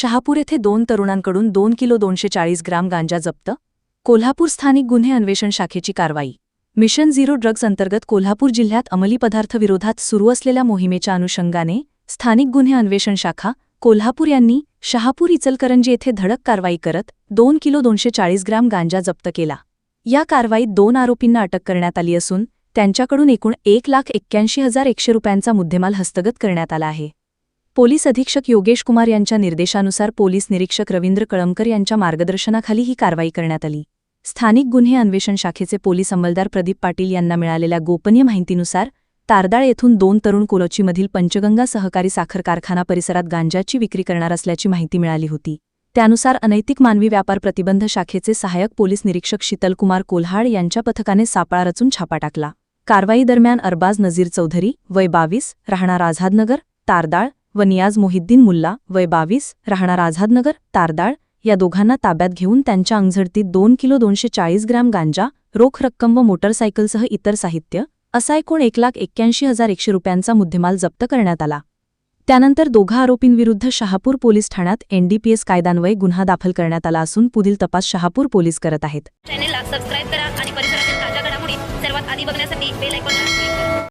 शहापूर येथे दोन तरुणांकडून दोन किलो दोनशे चाळीस ग्राम गांजा जप्त कोल्हापूर स्थानिक गुन्हे अन्वेषण शाखेची कारवाई. मिशन झिरो ड्रग्ज अंतर्गत कोल्हापूर जिल्ह्यात अंमली पदार्थविरोधात सुरू असलेल्या मोहिमेच्या अनुषंगाने स्थानिक गुन्हे अन्वेषण शाखा कोल्हापूर यांनी शहापूर इचलकरंजी येथे धडक कारवाई करत दोन किलो दोनशे चाळीस ग्राम गांजा जप्त केला. या कारवाईत दोन आरोपींना अटक करण्यात आली असून त्यांच्याकडून एकूण एक लाख एक्क्याऐंशी हजार एकशे रुपयांचा मुद्देमाल हस्तगत करण्यात आला आहे. पोलीस अधीक्षक योगेश कुमार यांच्या निर्देशानुसार पोलीस निरीक्षक रवींद्र कळमकर यांच्या मार्गदर्शनाखाली ही कारवाई करण्यात आली. स्थानिक गुन्हे अन्वेषण शाखेचे पोलीस अंमलदार प्रदीप पाटील यांना मिळालेल्या गोपनीय माहितीनुसार तारदाळ येथून दोन तरुण कोलोचीमधील पंचगंगा सहकारी साखर कारखाना परिसरात गांजाची विक्री करणार असल्याची माहिती मिळाली होती. त्यानुसार अनैतिक मानवी व्यापार प्रतिबंध शाखेचे सहाय्यक पोलीस निरीक्षक शीतलकुमार कोल्हाड यांच्या पथकाने सापळा रचून छापा टाकला. कारवाई दरम्यान अरबाज नजीर चौधरी वय बावीस राहणार आझादनगर तारदाळ व नियाज मोहिद्दीन मुल्ला वय बावीस राहणार आझादनगर तारदाळ या दोघांना ताब्यात घेऊन त्यांच्या अंगझडतीत दोन किलो दोनशे चाळीस ग्रॅम गांजा रोख रक्कम व मोटरसायकलसह इतर साहित्य असा एकूण एक लाख एक्क्याऐंशी हजार एकशे रुपयांचा मुद्देमाल जप्त करण्यात आला. त्यानंतर दोघा आरोपींविरुद्ध शहापूर पोलीस ठाण्यात एनडीपीएस कायद्यान्वये गुन्हा दाखल करण्यात आला असून पुढील तपास शहापूर पोलीस करत आहेत.